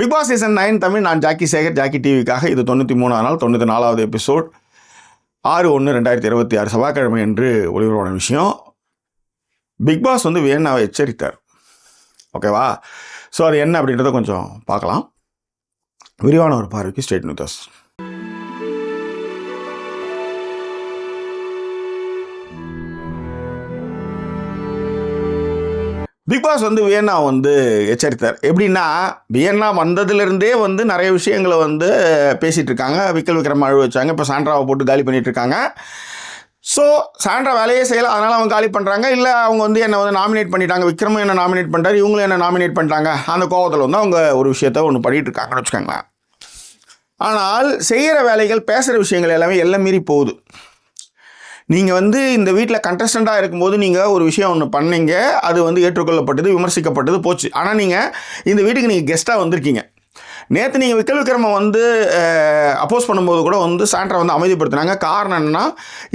Bigg Boss season nine Tamil நான் Jackie Sekar Jackie டிவிக்காக இது தொண்ணூற்றி மூணு நாள் தொண்ணூற்றி நாலாவது எபிசோட் ஆறு ஒன்று ரெண்டாயிரத்தி இருபத்தி ஆறு செவ்வாய்க்கிழமை என்று ஒளிபரப்பான விஷயம். பிக் பாஸ் வந்து வேணாவை எச்சரித்தார். ஓகேவா ஸோ அது என்ன அப்படின்றத கொஞ்சம் பார்க்கலாம். விரிவான ஒரு பார்வைக்கு ஸ்டேட் நியூஸ் பிக் பாஸ் வந்து வியன்னா வந்து எச்சரித்தார். எப்படின்னா வியன்னா வந்ததுலேருந்தே வந்து நிறைய விஷயங்களை வந்து பேசிகிட்டு இருக்காங்க விக்கல் விக்ரம் அழு வச்சாங்க. இப்போ சாண்ட்ராவை போட்டு காலி பண்ணிகிட்டு இருக்காங்க ஸோ சாண்ட்ரா வேலையே செய்யல. அதனால் அவங்க காலி பண்ணுறாங்க இல்லை அவங்க வந்து என்னை வந்து நாமினேட் பண்ணிட்டாங்க. விக்ரமும் என்ன நாமினேட் பண்ணுறாரு இவங்களும் என்ன நாமினேட் பண்ணுறாங்க அந்த கோபத்தில் வந்து அவங்க ஒரு விஷயத்த ஒன்று பண்ணிகிட்டு இருக்காங்கன்னு வச்சுக்கோங்களேன். ஆனால் செய்கிற வேலைகள் பேசுகிற விஷயங்கள் எல்லாமே எல்லாம் மீறி போகுது. நீங்கள் வந்து இந்த வீட்டில் கண்டஸ்டண்ட்டாக இருக்கும்போது நீங்கள் ஒரு விஷயம் ஒன்று பண்ணீங்க அது வந்து ஏற்றுக்கொள்ளப்பட்டது விமர்சிக்கப்பட்டது போச்சு. ஆனால் நீங்கள் இந்த வீட்டுக்கு நீங்கள் கெஸ்ட்டாக வந்திருக்கீங்க. நேற்று நீங்கள் விக்கல் விக்ரம வந்து அப்போஸ் பண்ணும்போது கூட வந்து சாண்ட்ரா வந்து அமைதிப்படுத்தினாங்க. காரணம் என்னென்னா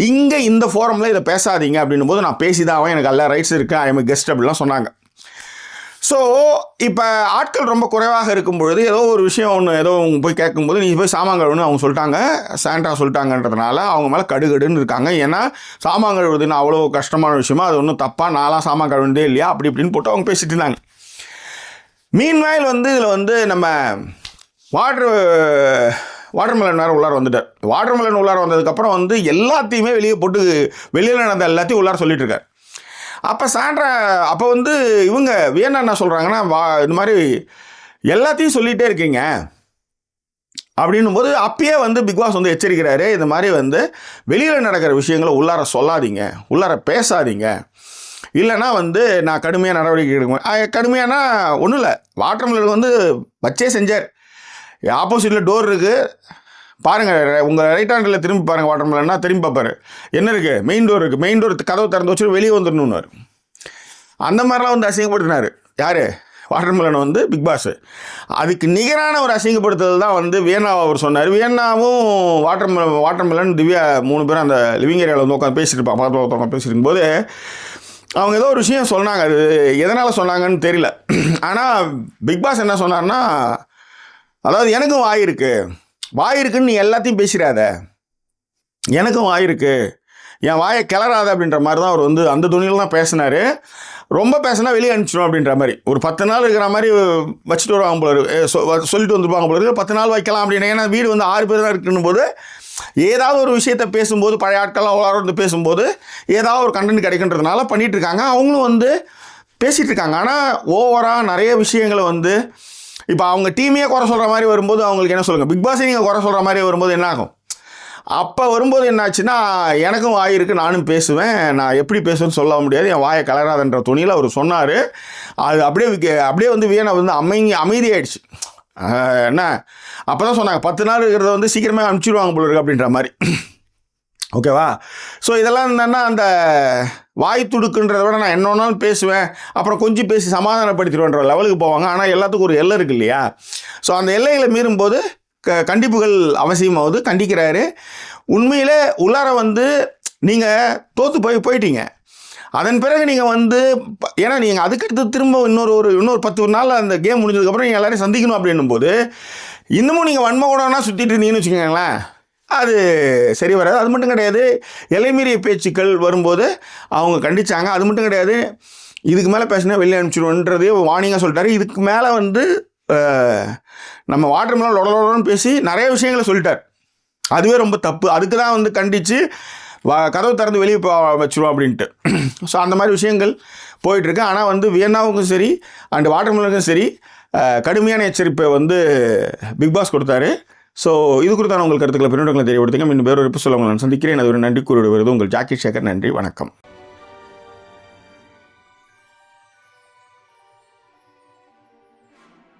இங்கே இந்த ஃபோரமில் இதை பேசாதீங்க அப்படின்னும் போது நான் பேசிதான் அவன் எனக்கு எல்லா ரைட்ஸ் இருக்குது ஐ எம் கெஸ்ட் அப்படிலாம் சொன்னாங்க. ஸோ இப்போ ஆட்கள் ரொம்ப குறைவாக இருக்கும் பொழுது ஏதோ ஒரு விஷயம் ஒன்று ஏதோ அவங்க போய் கேட்கும்போது நீங்கள் போய் சாமான் கழுவுன்னு அவங்க சொல்லிட்டாங்க. சாண்டா சொல்லிட்டாங்கன்றதுனால அவங்க மேலே கடுகடுன்னு இருக்காங்க. ஏன்னா சாமான் கழுவுறதுன்னு அவ்வளோ கஷ்டமான விஷயமா அது ஒன்றும் தப்பாக நான்லாம் சாமான் கழுவுனதே இல்லையா? அப்படி இப்படின்னு போட்டு அவங்க பேசிட்டு இருந்தாங்க. மீன்வாயில் வந்து இதில் வந்து நம்ம வாட்ரு வாட்டர்மெலன் வேறு உள்ளார வந்துட்டார். வாட்டர்மெலன் உள்ளார வந்ததுக்கப்புறம் வந்து எல்லாத்தையுமே வெளியே போட்டு வெளியில் நடந்த எல்லாத்தையும் உள்ளார சொல்லிட்டு இருக்கார். அப்போ சாண்ட்ரா அப்போ வந்து இவங்க வியன்னா என்ன சொல்கிறாங்கன்னா வா இந்த மாதிரி எல்லாத்தையும் சொல்லிகிட்டே இருக்கீங்க. அப்படின்னும் போது அப்பயே வந்து பிக் பாஸ் வந்து எச்சரிக்கிறாரு. இந்த மாதிரி வந்து வெளியில் நடக்கிற விஷயங்களை உள்ளார சொல்லாதீங்க. உள்ளார பேசாதீங்க. இல்லைன்னா வந்து நான் கடுமையாக நடவடிக்கை எடுக்குவேன் கடுமையானா ஒன்றும் இல்லை வாட்டர் வந்து வச்சே செஞ்சார். ஆப்போசிட்டில் டோர் இருக்குது பாருங்கள் உங்கள் ரைட் ஹேண்டில் திரும்பி பாருங்கள் வாட்டர் மிலன்னா திரும்பி பார்ப்பாரு. என்ன இருக்குது மெயின் டோர் இருக்குது மெயின் டோர் கதவு திறந்து வச்சுட்டு வெளியே வந்துடணுன்னு அந்த மாதிரிலாம் வந்து அசிங்கப்படுத்தினார். யார்? வாட்டர் மிலன் வந்து பிக் பாஸ் அதுக்கு நிகரான ஒரு அசிங்கப்படுத்துதல் தான் வந்து வியன்னாவை அவர் சொன்னார். வியன்னாவும் watermelon watermelon Divya மூணு பேரும் அந்த லிவிங் ஏரியாவில் வந்து உட்காந்து பேசியிருப்பாங்க இருப்பாங்க. ஒருத்தவங்க பேசிட்டு அவங்க ஏதோ ஒரு விஷயம் சொன்னாங்க. அது எதனால் சொன்னாங்கன்னு தெரியல. ஆனால் பிக் பாஸ் என்ன சொன்னார்னா அதாவது எனக்கும் வாய் இருக்குது வாய் இருக்குன்னு நீ எல்லாத்தையும் பேசிடாத. எனக்கும் வாய் இருக்கு என் வாயை கிளறாத அப்படின்ற மாதிரி தான் அவர் வந்து அந்த துணியில் தான் பேசினார். ரொம்ப பேசினா வெளியே அனுப்பிச்சிடும் அப்படின்ற மாதிரி. ஒரு பத்து நாள் இருக்கிற மாதிரி வச்சுட்டு வருவாங்க போல சொல்லிட்டு வந்துருப்பாங்க போல இருக்குது பத்து நாள் வைக்கலாம் அப்படின்னு ஏன்னா வீடு வந்து ஆறு பேர் தான் இருக்குன்னு போது ஏதாவது ஒரு விஷயத்த பேசும்போது பழைய ஆட்கள்லாம் எல்லாரும் வந்து பேசும்போது ஏதாவது ஒரு கண்டென்ட் கிடைக்குன்றதுனால பண்ணிகிட்ருக்காங்க இருக்காங்க. அவங்களும் வந்து பேசிகிட்டு இருக்காங்க. ஆனால் ஓவராக நிறைய விஷயங்களை வந்து இப்போ அவங்க டீமையே குறை சொல்கிற மாதிரி வரும்போது அவங்களுக்கு என்ன சொல்லுங்கள் பிக் பாஸை நீங்கள் குறை சொல்கிற மாதிரி வரும்போது என்ன ஆகும்? அப்போ வரும்போது என்னாச்சுன்னா எனக்கும் வாய் இருக்குது நானும் பேசுவேன். நான் எப்படி பேசுவேன்னு சொல்ல முடியாது. என் வாயை கலராதன்ற துணியில் அவர் சொன்னார். அது அப்படியே அப்படியே வந்து வீணை வந்து அமைங்கி அமைதியாயிடுச்சு. என்ன? அப்போ தான் சொன்னாங்க பத்து நாள் இருக்கிறத வந்து சீக்கிரமே அனுப்பிச்சிடுவாங்க போல இருக்கு அப்படின்ற மாதிரி. ஓகேவா ஸோ இதெல்லாம் என்னென்னா அந்த வாய் துடுக்குன்றத விட நான் என்ன வேணாலும் பேசுவேன். அப்புறம் கொஞ்சம் பேசி சமாதானப்படுத்திடுவேன்ற லெவலுக்கு போவாங்க. ஆனால் எல்லாத்துக்கும் ஒரு எல்லை இருக்கு இல்லையா? ஸோ அந்த எல்லைகளை மீறும்போது க கண்டிப்புகள் அவசியமாகுது கண்டிக்கிறாரு. உண்மையிலே உள்ளார வந்து நீங்கள் தோற்று போய் போயிட்டீங்க. அதன் பிறகு நீங்கள் வந்து ப- ஏன்னா நீங்கள் அதுக்கடுத்து திரும்ப இன்னொரு ஒரு இன்னொரு பத்து நாள் அந்த கேம் முடிஞ்சதுக்கப்புறம் நீங்கள் எல்லாரையும் சந்திக்கணும் அப்படின்னும் போது இன்னமும் நீங்கள் வன்ம கூடனா சுற்றிட்டு இருந்தீங்கன்னு வச்சுக்கோங்களேன். அது சரி வராது. அது மட்டும் கிடையாது இலைமீறிய பேச்சுக்கள் வரும்போது அவங்க கண்டிச்சாங்க. அது மட்டும் கிடையாது இதுக்கு மேலே பேசினா வெளியே அனுப்பிச்சிடுவோன்றதே வார்னிங்காக சொல்லிட்டாரு. இதுக்கு மேலே வந்து நம்ம வாட்டர் மேலே லொடலோடன்னு பேசி நிறைய விஷயங்களை சொல்லிட்டார். அதுவே ரொம்ப தப்பு. அதுக்கு தான் வந்து கண்டித்து வா கதவு திறந்து வெளியே போ வச்சுருவோம் அப்படின்ட்டு. ஸோ அந்த மாதிரி விஷயங்கள் போயிட்டுருக்கு. ஆனால் வந்து வியன்னாவுக்கும் சரி அண்ட் வாட்டர்மெலனுக்கும் சரி கடுமையான எச்சரிப்பை வந்து பிக் பாஸ் கொடுத்தாரு. ஸோ இது குறித்தான உங்கள் கருத்துக்களை பின்னோட்டங்களை தெரியப்படுத்துங்க. இன்னும் வேறொரு எபிசோட உங்களை நான் சந்திக்கிறேன். அது ஒரு நன்றி கூறிவிடுவது. உங்கள் ஜாக்கி சேகர் நன்றி வணக்கம்.